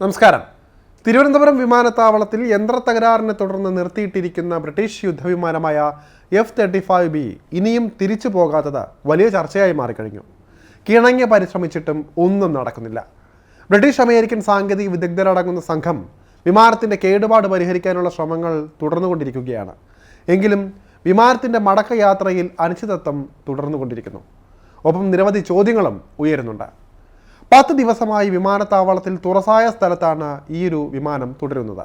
നമസ്കാരം. തിരുവനന്തപുരം വിമാനത്താവളത്തിൽ യന്ത്ര തകരാറിനെ തുടർന്ന് നിർത്തിയിട്ടിരിക്കുന്ന ബ്രിട്ടീഷ് യുദ്ധവിമാനമായ എഫ് തേർട്ടി ഫൈവ് ബി ഇനിയും തിരിച്ചു പോകാത്തത് വലിയ ചർച്ചയായി മാറിക്കഴിഞ്ഞു. കിണങ്ങി പരിശ്രമിച്ചിട്ടും ഒന്നും നടക്കുന്നില്ല. ബ്രിട്ടീഷ് അമേരിക്കൻ സാങ്കേതിക വിദഗ്ധരടങ്ങുന്ന സംഘം വിമാനത്തിന്റെ കേടുപാട് പരിഹരിക്കാനുള്ള ശ്രമങ്ങൾ തുടർന്നുകൊണ്ടിരിക്കുകയാണ്. എങ്കിലും വിമാനത്തിന്റെ മടക്കയാത്രയിൽ അനിശ്ചിതത്വം തുടർന്നുകൊണ്ടിരിക്കുന്നു. ഒപ്പം നിരവധി ചോദ്യങ്ങളും ഉയരുന്നുണ്ട്. പത്ത് ദിവസമായി വിമാനത്താവളത്തിൽ തുറസായ സ്ഥലത്താണ് ഈ ഒരു വിമാനം തുടരുന്നത്.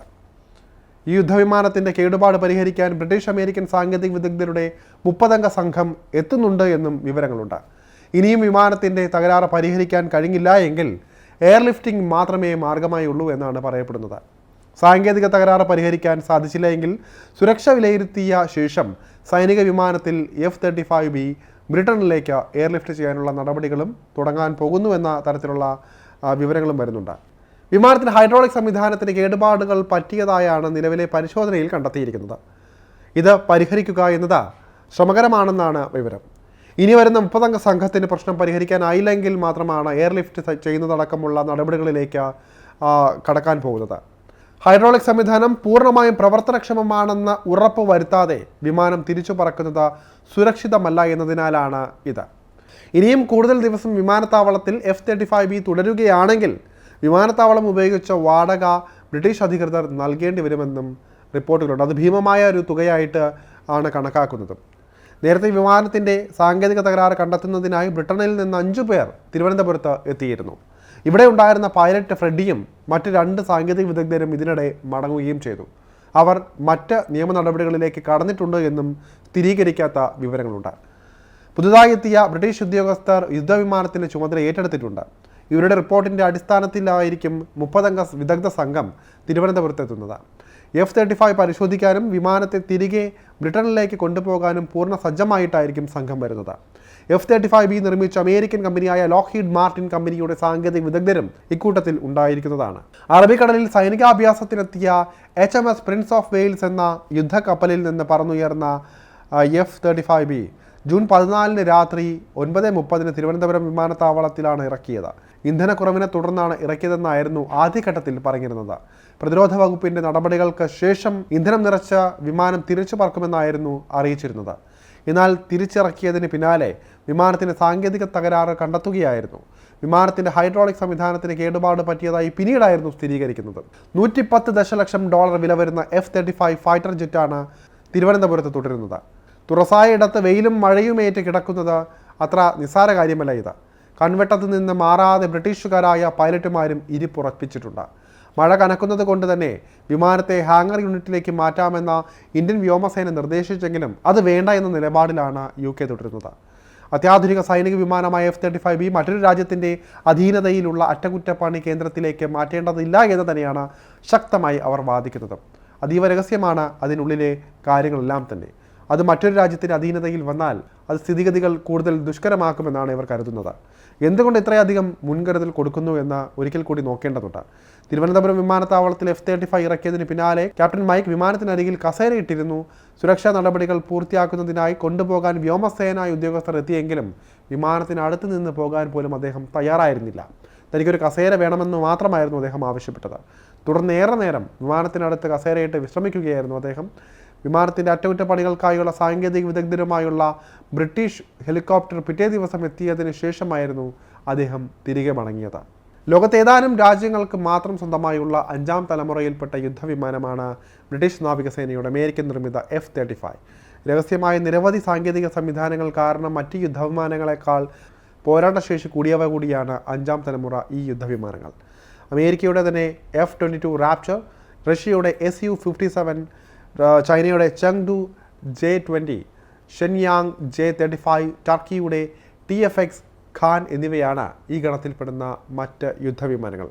ഈ യുദ്ധവിമാനത്തിന്റെ കേടുപാട് പരിഹരിക്കാൻ ബ്രിട്ടീഷ് അമേരിക്കൻ സാങ്കേതിക വിദഗ്ധരുടെ മുപ്പതംഗ സംഘം എത്തുന്നുണ്ട് എന്നും വിവരങ്ങളുണ്ട്. ഇനിയും വിമാനത്തിന്റെ തകരാറ് പരിഹരിക്കാൻ കഴിഞ്ഞില്ല എങ്കിൽ എയർലിഫ്റ്റിംഗ് മാത്രമേ മാർഗമായി ഉള്ളൂ എന്നാണ് പറയപ്പെടുന്നത്. സാങ്കേതിക തകരാറ് പരിഹരിക്കാൻ സാധിച്ചില്ല എങ്കിൽ സുരക്ഷ വിലയിരുത്തിയ ശേഷം സൈനിക വിമാനത്തിൽ എഫ് തേർട്ടി ഫൈവ് ബി ബ്രിട്ടനിലേക്ക് എയർലിഫ്റ്റ് ചെയ്യാനുള്ള നടപടികളും തുടങ്ങാൻ പോകുന്നുവെന്ന തരത്തിലുള്ള വിവരങ്ങളും വരുന്നുണ്ട്. വിമാനത്തിന് ഹൈഡ്രോളിക് സംവിധാനത്തിന് കേടുപാടുകൾ പറ്റിയതായാണ് നിലവിലെ പരിശോധനയിൽ കണ്ടെത്തിയിരിക്കുന്നത്. ഇത് പരിഹരിക്കുക എന്നത് ശ്രമകരമാണെന്നാണ് വിവരം. ഇനി വരുന്ന മുപ്പതംഗ സംഘത്തിന് പ്രശ്നം പരിഹരിക്കാനായില്ലെങ്കിൽ മാത്രമാണ് എയർലിഫ്റ്റ് ചെയ്യുന്നതടക്കമുള്ള നടപടികളിലേക്ക് കടക്കാൻ പോകുന്നത്. ഹൈഡ്രോളിക് സംവിധാനം പൂർണമായും പ്രവർത്തനക്ഷമമാണെന്ന് ഉറപ്പ് വരുത്താതെ വിമാനം തിരിച്ചു പറക്കുന്നത് സുരക്ഷിതമല്ല എന്നതിനാലാണ് ഇത്. ഇനിയും കൂടുതൽ ദിവസം വിമാനത്താവളത്തിൽ എഫ് തേർട്ടി ഫൈവ് ബി തുടരുകയാണെങ്കിൽ വിമാനത്താവളം ഉപയോഗിച്ച വാടക ബ്രിട്ടീഷ് അധികൃതർ നൽകേണ്ടി വരുമെന്നും റിപ്പോർട്ടുകളുണ്ട്. അത് ഭീമമായ ഒരു തുകയായിട്ട് ആണ് കണക്കാക്കുന്നത്. നേരത്തെ വിമാനത്തിന്റെ സാങ്കേതിക തകരാറ് കണ്ടെത്തുന്നതിനായി ബ്രിട്ടനിൽ നിന്ന് അഞ്ചു പേർ തിരുവനന്തപുരത്ത് എത്തിയിരുന്നു. ഇവിടെ ഉണ്ടായിരുന്ന പൈലറ്റ് ഫ്രെഡിയും മറ്റ് രണ്ട് സാങ്കേതിക വിദഗ്ധരും ഇതിനിടെ മടങ്ങുകയും ചെയ്തു. അവർ മറ്റ് നിയമ നടപടികളിലേക്ക് കടന്നിട്ടുണ്ട് എന്നും സ്ഥിരീകരിക്കാത്ത വിവരങ്ങളുണ്ട്. പുതുതായി എത്തിയ ബ്രിട്ടീഷ് ഉദ്യോഗസ്ഥർ യുദ്ധവിമാനത്തിന്റെ ചുമതല ഏറ്റെടുത്തിട്ടുണ്ട്. ഇവരുടെ റിപ്പോർട്ടിന്റെ അടിസ്ഥാനത്തിലായിരിക്കും മുപ്പതംഗ വിദഗ്ധ സംഘം തിരുവനന്തപുരത്തെത്തുന്നത്. എഫ് തേർട്ടി ഫൈവ് പരിശോധിക്കാനും വിമാനത്തെ തിരികെ ബ്രിട്ടനിലേക്ക് കൊണ്ടുപോകാനും പൂർണ സജ്ജമായിട്ടായിരിക്കും സംഘം വരുന്നത്. എഫ് തേർട്ടി ഫൈവ് ബി നിർമ്മിച്ച അമേരിക്കൻ കമ്പനിയായ ലോക്ക്ഹീഡ് മാർട്ടിൻ കമ്പനിയുടെ സാങ്കേതിക വിദഗ്ധരും ഇക്കൂട്ടത്തിൽ ഉണ്ടായിരിക്കുന്നതാണ്. അറബിക്കടലിൽ സൈനികാഭ്യാസത്തിനെത്തിയ H M S Prince of Wales എന്ന യുദ്ധക്കപ്പലിൽ നിന്ന് പറന്നുയർന്ന F thirty five B June പതിനാലിന് രാത്രി ഒൻപത് മുപ്പതിന് തിരുവനന്തപുരം വിമാനത്താവളത്തിലാണ് ഇറക്കിയത്. ഇന്ധനക്കുറവിനെ തുടർന്നാണ് ഇറക്കിയതെന്നായിരുന്നു ആദ്യഘട്ടത്തിൽ പറഞ്ഞിരുന്നത്. പ്രതിരോധ വകുപ്പിന്റെ നടപടികൾക്ക് ശേഷം ഇന്ധനം നിറച്ച വിമാനം തിരിച്ചു പറക്കുമെന്നായിരുന്നു അറിയിച്ചിരുന്നത്. എന്നാൽ തിരിച്ചിറക്കിയതിന് പിന്നാലെ വിമാനത്തിന് സാങ്കേതിക തകരാറ് കണ്ടെത്തുകയായിരുന്നു. വിമാനത്തിന്റെ ഹൈഡ്രോളിക് സംവിധാനത്തിന് കേടുപാട് പറ്റിയതായി പിന്നീടായിരുന്നു സ്ഥിരീകരിക്കുന്നത്. നൂറ്റിപ്പത്ത് ദശലക്ഷം ഡോളർ വില വരുന്ന എഫ് തേർട്ടി ഫൈവ് ഫൈറ്റർ ജെറ്റാണ് തിരുവനന്തപുരത്ത് തുടരുന്നത്. തുറസായ ഇടത്ത് വെയിലും മഴയുമേറ്റ് കിടക്കുന്നത് അത്ര നിസ്സാര കാര്യമല്ല ഇത്. കൺവെട്ടത്ത് നിന്ന് മാറാതെ ബ്രിട്ടീഷുകാരായ പൈലറ്റുമാരും ഇരിപ്പുറപ്പിച്ചിട്ടുണ്ട്. മഴ കനക്കുന്നത് കൊണ്ട് തന്നെ വിമാനത്തെ ഹാങ്ങർ യൂണിറ്റിലേക്ക് മാറ്റാമെന്ന ഇന്ത്യൻ വ്യോമസേന നിർദ്ദേശിച്ചെങ്കിലും അത് വേണ്ട എന്ന നിലപാടിലാണ് യു കെ തുടരുന്നത്. അത്യാധുനിക സൈനിക വിമാനമായ എഫ് തേർട്ടി ഫൈവ് ബി മറ്റൊരു രാജ്യത്തിന്റെ അധീനതയിലുള്ള അറ്റകുറ്റപ്പണി കേന്ദ്രത്തിലേക്ക് മാറ്റേണ്ടതില്ല എന്ന് തന്നെയാണ് ശക്തമായി അവർ വാദിക്കുന്നത്. അതീവ രഹസ്യമാണ് അതിനുള്ളിലെ കാര്യങ്ങളെല്ലാം തന്നെ. അത് മറ്റൊരു രാജ്യത്തിന്റെ അധീനതയിൽ വന്നാൽ അത് സ്ഥിതിഗതികൾ കൂടുതൽ ദുഷ്കരമാക്കുമെന്നാണ് ഇവർ കരുതുന്നത്. എന്തുകൊണ്ട് ഇത്രയധികം മുൻകരുതൽ കൊടുക്കുന്നു എന്ന് ഒരിക്കൽ കൂടി നോക്കേണ്ടതുണ്ട്. തിരുവനന്തപുരം വിമാനത്താവളത്തിൽ എഫ് തേർട്ടി ഫൈവ് ഇറക്കിയതിന് പിന്നാലെ ക്യാപ്റ്റൻ മൈക്ക് വിമാനത്തിനരികിൽ കസേരയിട്ടിരുന്നു. സുരക്ഷാ നടപടികൾ പൂർത്തിയാക്കുന്നതിനായി കൊണ്ടുപോകാൻ വ്യോമസേന ഉദ്യോഗസ്ഥർ എത്തിയെങ്കിലും വിമാനത്തിനടുത്ത് നിന്ന് പോകാൻ പോലും അദ്ദേഹം തയ്യാറായിരുന്നില്ല. തനിക്കൊരു കസേര വേണമെന്ന് മാത്രമായിരുന്നു അദ്ദേഹം ആവശ്യപ്പെട്ടത്. തുടർന്ന് ഏറെ നേരം വിമാനത്തിനടുത്ത് കസേരയിട്ട് വിശ്രമിക്കുകയായിരുന്നു അദ്ദേഹം. വിമാനത്തിന്റെ അറ്റകുറ്റപ്പണികൾക്കായുള്ള സാങ്കേതിക വിദഗ്ധരുമായുള്ള ബ്രിട്ടീഷ് ഹെലികോപ്റ്റർ പിറ്റേ ദിവസം എത്തിയതിന് ശേഷമായിരുന്നു അദ്ദേഹം തിരികെ മടങ്ങിയത്. ലോകത്തെ ഏതാനും രാജ്യങ്ങൾക്ക് മാത്രം സ്വന്തമായുള്ള അഞ്ചാം തലമുറയിൽപ്പെട്ട യുദ്ധവിമാനമാണ് ബ്രിട്ടീഷ് നാവികസേനയുടെ അമേരിക്കൻ നിർമ്മിത എഫ് തേർട്ടി ഫൈവ്. രഹസ്യമായ നിരവധി സാങ്കേതിക സംവിധാനങ്ങൾ കാരണം മറ്റ് യുദ്ധവിമാനങ്ങളെക്കാൾ പോരാട്ടശേഷി കൂടിയവ കൂടിയാണ് അഞ്ചാം തലമുറ ഈ യുദ്ധവിമാനങ്ങൾ. അമേരിക്കയുടെ തന്നെ എഫ് ട്വന്റി ടു റാപ്ചർ റഷ്യയുടെ എസ് യു ഫിഫ്റ്റി സെവൻ ചൈനയുടെ Chengdu J twenty Shenyang J thirty five ടർക്കിയുടെ T F X Kaan എന്നിവയാണ് ഈ ഗണത്തിൽപ്പെടുന്ന മറ്റ് യുദ്ധവിമാനങ്ങൾ.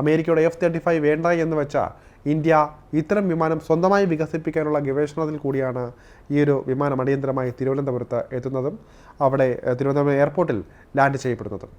അമേരിക്കയുടെ എഫ് തേർട്ടി ഫൈവ് വേണ്ട എന്ന് വെച്ച ഇന്ത്യ ഇത്തരം വിമാനം സ്വന്തമായി വികസിപ്പിക്കാനുള്ള ഗവേഷണത്തിൽ കൂടിയാണ് ഈ ഒരു വിമാനം അടിയന്തരമായി തിരുവനന്തപുരത്ത് എത്തുന്നതും അവിടെ തിരുവനന്തപുരം എയർപോർട്ടിൽ ലാൻഡ് ചെയ്യപ്പെടുന്നതും.